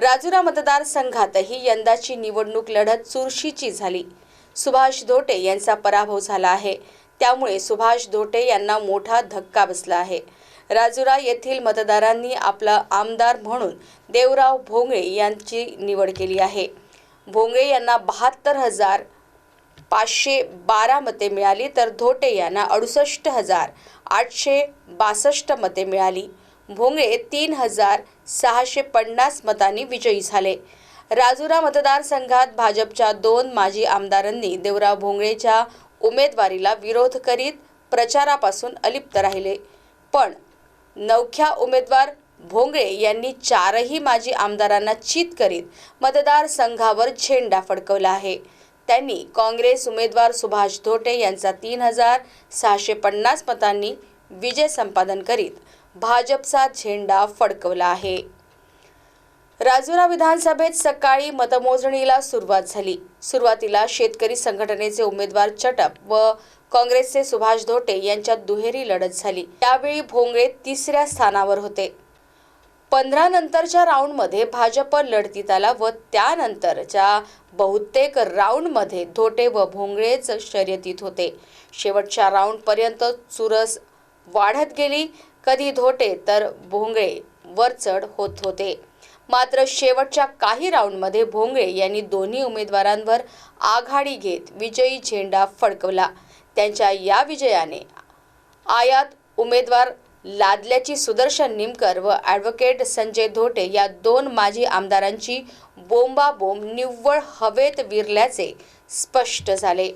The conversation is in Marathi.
राजुरा मतदारसंघातही यंदाची निवडणूक लढत चुरशीची झाली. सुभाष धोटे यांचा पराभव झाला आहे. त्यामुळे सुभाष धोटे यांना मोठा धक्का बसला आहे. राजुरा येथील मतदारांनी आपला आमदार म्हणून देवराव भोंगळे यांची निवड केली आहे. भोंगळे यांना बहात्तर हजार पाचशे बारा मते मिळाली तर धोटे यांना अडुसष्ट हजार आठशे बासष्ट मते मिळाली. भोंगळे तीन हजार सहाशे पन्नास मतांनी विजयी झाले. राजुरा मतदारसंघात भाजपच्या दोन माजी आमदारांनी देवराव भोंगळेच्या उमेदवारीला विरोध करीत प्रचारापासून अलिप्त राहिले. पण नवख्या उमेदवार भोंगळे यांनी चारही माजी आमदारांना चित करीत मतदारसंघावर झेंडा फडकवला आहे. त्यांनी काँग्रेस उमेदवार सुभाष धोटे यांचा तीन हजार सहाशे पन्नास मतांनी विजय संपादन करीत भाजपचा झेंडा फडकवला आहे. राजुरा विधानसभेत सकाळी मतमोजणीला सुरुवात झाली. सुरुवातीला शेतकरी संघटनेचे उमेदवार चटप व काँग्रेसचे सुभाष धोटे यांच्यात दुहेरी लढत झाली. त्यावेळी भोंगळे तिसऱ्या स्थानावर होते. पंधरा नंतरच्या राऊंडमध्ये भाजप लढतीत आला व त्यानंतरच्या बहुतेक राऊंडमध्ये धोटे व भोंगळेच शर्यतीत होते. शेवटच्या राऊंडपर्यंत चुरस वाढत गेली. कधी धोटे तर भोंगळे वरचढ होत होते. मात्र शेवटच्या काही राऊंडमध्ये भोंगळे यांनी दोन्ही उमेदवारांवर आघाडी घेत विजयी झेंडा फडकवला. त्यांच्या या विजयाने आयात उमेदवार लादल्याची सुदर्शन निमकर व ॲडव्होकेट संजय धोटे या दोन माजी आमदारांची बोंबाबोंब निव्वळ हवेत विरल्याचे स्पष्ट झाले.